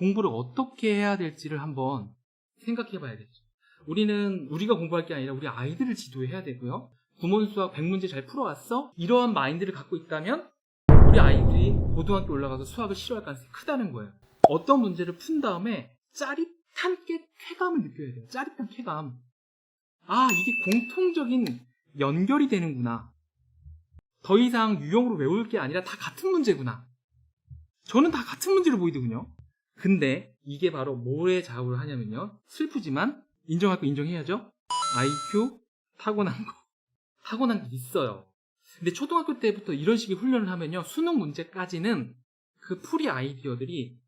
공부를 어떻게 해야 될지를 한번 생각해 봐야겠죠. 우리는 우리가 공부할 게 아니라 우리 아이들을 지도해야 되고요. 구몬 수학 100문제 잘 풀어왔어? 이러한 마인드를 갖고 있다면 우리 아이들이 고등학교 올라가서 수학을 싫어할 가능성이 크다는 거예요. 어떤 문제를 푼 다음에 짜릿한 게 쾌감을 느껴야 돼요. 짜릿한 쾌감. 아, 이게 공통적인 연결이 되는구나. 더 이상 유형으로 외울 게 아니라 다 같은 문제구나. 저는 다 같은 문제로 보이더군요. 근데 이게 바로 뭐에 좌우를 하냐면요. 슬프지만 인정할 거 인정해야죠. IQ 타고난 거. 타고난 게 있어요. 근데 초등학교 때부터 이런 식의 훈련을 하면요. 수능 문제까지는 그 풀이 아이디어들이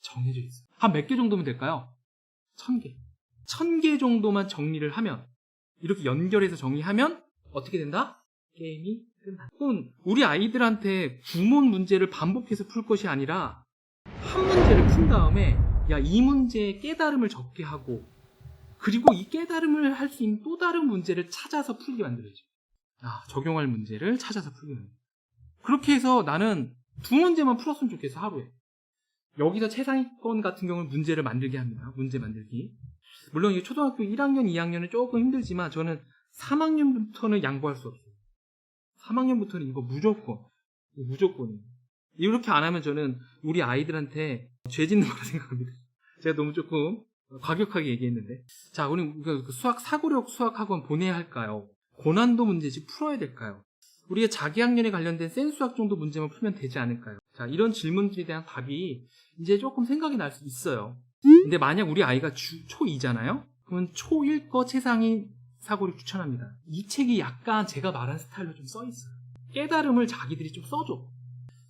정해져 있어요. 한 몇 개 정도면 될까요? 천 개. 천 개 정도만 정리를 하면 이렇게 연결해서 정리하면 어떻게 된다? 게임이 끝나. 그럼 우리 아이들한테 구몬 문제를 반복해서 풀 것이 아니라 한 문제를 푼 다음에 야 이 문제의 깨달음을 적게 하고 그리고 이 깨달음을 할 수 있는 또 다른 문제를 찾아서 풀게 만들어야죠. 아, 적용할 문제를 찾아서 풀게 만들어. 그렇게 해서 나는 두 문제만 풀었으면 좋겠어, 하루에. 여기서 최상위권 같은 경우는 문제를 만들게 합니다. 문제 만들기. 물론 이게 초등학교 1학년, 2학년은 조금 힘들지만 저는 3학년부터는 양보할 수 없어요. 3학년부터는 이거 무조건. 무조건이에요. 이렇게 안 하면 저는 우리 아이들한테 죄 짓는 거라 생각합니다. 제가 너무 조금 과격하게 얘기했는데. 자, 우리 그 수학, 사고력 수학학원 보내야 할까요? 고난도 문제집 풀어야 될까요? 우리가 자기 학년에 관련된 센 수학 정도 문제만 풀면 되지 않을까요? 자, 이런 질문들에 대한 답이 이제 조금 생각이 날 수 있어요. 근데 만약 우리 아이가 주, 초2잖아요? 그러면 초1 거 최상위 사고를 추천합니다. 이 책이 약간 제가 말한 스타일로 좀 써 있어요. 깨달음을 자기들이 좀 써줘.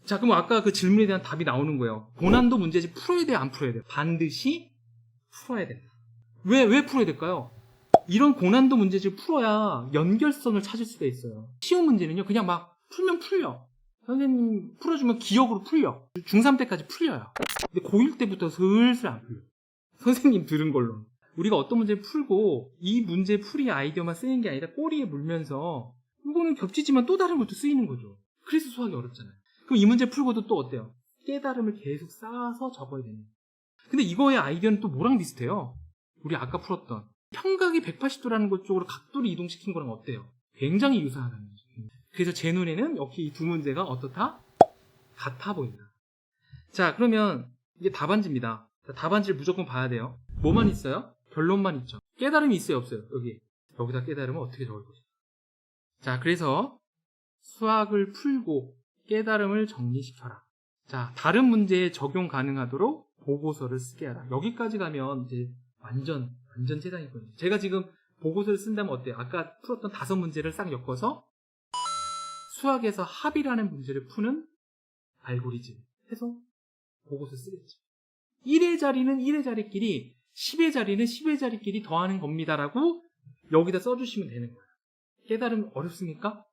자, 그럼 아까 그 질문에 대한 답이 나오는 거예요. 고난도 문제집 풀어야 돼요? 안 풀어야 돼요? 반드시 풀어야 된다. 왜, 왜 풀어야 될까요? 이런 고난도 문제집을 풀어야 연결선을 찾을 수가 있어요. 쉬운 문제는요, 그냥 막 풀면 풀려. 선생님 풀어주면 기억으로 풀려. 중3 때까지 풀려요. 근데 고1 때부터 슬슬 안 풀려. 선생님 들은 걸로. 우리가 어떤 문제를 풀고 이 문제 풀이 아이디어만 쓰는 게 아니라 꼬리에 물면서 이거는 겹치지만 또 다른 것도 쓰이는 거죠. 그래서 수학이 어렵잖아요. 그럼 이 문제 풀고도 또 어때요? 깨달음을 계속 쌓아서 적어야 되는. 근데 이거의 아이디어는 또 뭐랑 비슷해요? 우리 아까 풀었던 평각이 180도라는 것 쪽으로 각도를 이동시킨 거랑 어때요? 굉장히 유사하다는 거죠. 그래서 제 눈에는 역시 이 두 문제가 어떻다? 같아 보인다. 자, 그러면 이게 답안지입니다. 자, 답안지를 무조건 봐야 돼요. 뭐만 있어요? 결론만 있죠. 깨달음이 있어요, 없어요? 여기. 여기다 깨달음을 어떻게 적을 것인가. 자, 그래서 수학을 풀고 깨달음을 정리시켜라. 자, 다른 문제에 적용 가능하도록 보고서를 쓰게 하라. 여기까지 가면 이제 완전 완전 세상이거든요. 제가 지금 보고서를 쓴다면 어때요? 아까 풀었던 다섯 문제를 싹 엮어서 수학에서 합이라는 문제를 푸는 알고리즘 해서 보고서 쓰겠죠. 1의 자리는 1의 자리끼리 10의 자리는 10의 자리끼리 더하는 겁니다라고 여기다 써주시면 되는 거예요. 깨달음 어렵습니까?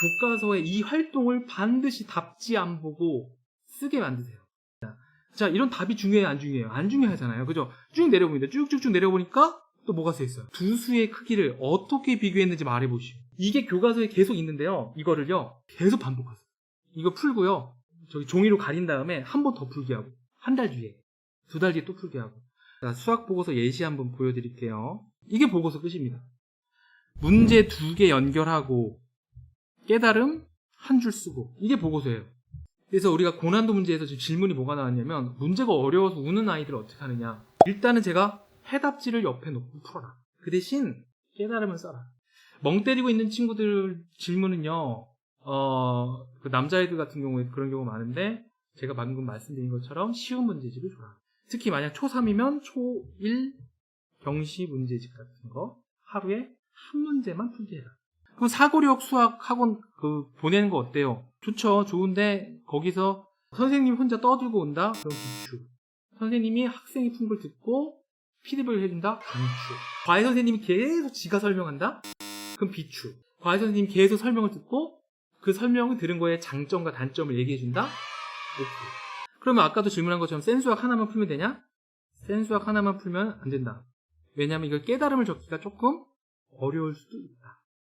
교과서에 이 활동을 반드시 답지 안 보고 쓰게 만드세요. 자, 이런 답이 중요해요, 안 중요해요? 안 중요하잖아요. 그죠? 쭉 내려봅니다. 쭉쭉쭉 내려보니까 또 뭐가 써 있어요? 두 수의 크기를 어떻게 비교했는지 말해보시오. 이게 교과서에 계속 있는데요. 이거를요, 계속 반복하세요. 이거 풀고요, 저기 종이로 가린 다음에 한 번 더 풀게 하고, 한 달 뒤에, 두 달 뒤에 또 풀게 하고. 자, 수학 보고서 예시 한번 보여드릴게요. 이게 보고서 끝입니다. 문제 두 개 연결하고, 깨달음 한 줄 쓰고, 이게 보고서예요. 그래서 우리가 고난도 문제에서 지금 질문이 뭐가 나왔냐면 문제가 어려워서 우는 아이들을 어떻게 하느냐. 일단은 제가 해답지를 옆에 놓고 풀어라. 그 대신 깨달음을 써라. 멍 때리고 있는 친구들 질문은요 어, 그 남자애들 같은 경우에 그런 경우가 많은데 제가 방금 말씀드린 것처럼 쉬운 문제집을 줘라. 특히 만약 초3이면 초1 경시 문제집 같은 거 하루에 한 문제만 풀게 해라 그 사고력 수학 학원 그 보내는 거 어때요? 좋죠. 좋은데 거기서 선생님 혼자 떠들고 온다? 그럼 비추. 선생님이 학생이 푼 걸 듣고 피드백을 해준다? 강추. 과외 선생님이 계속 지가 설명한다? 그럼 비추. 과외 선생님이 계속 설명을 듣고 그 설명을 들은 거에 장점과 단점을 얘기해준다? 오케이. 그러면 아까도 질문한 것처럼 센수학 하나만 풀면 되냐? 센수학 하나만 풀면 안 된다. 왜냐하면 이걸 깨달음을 적기가 조금 어려울 수도 있다.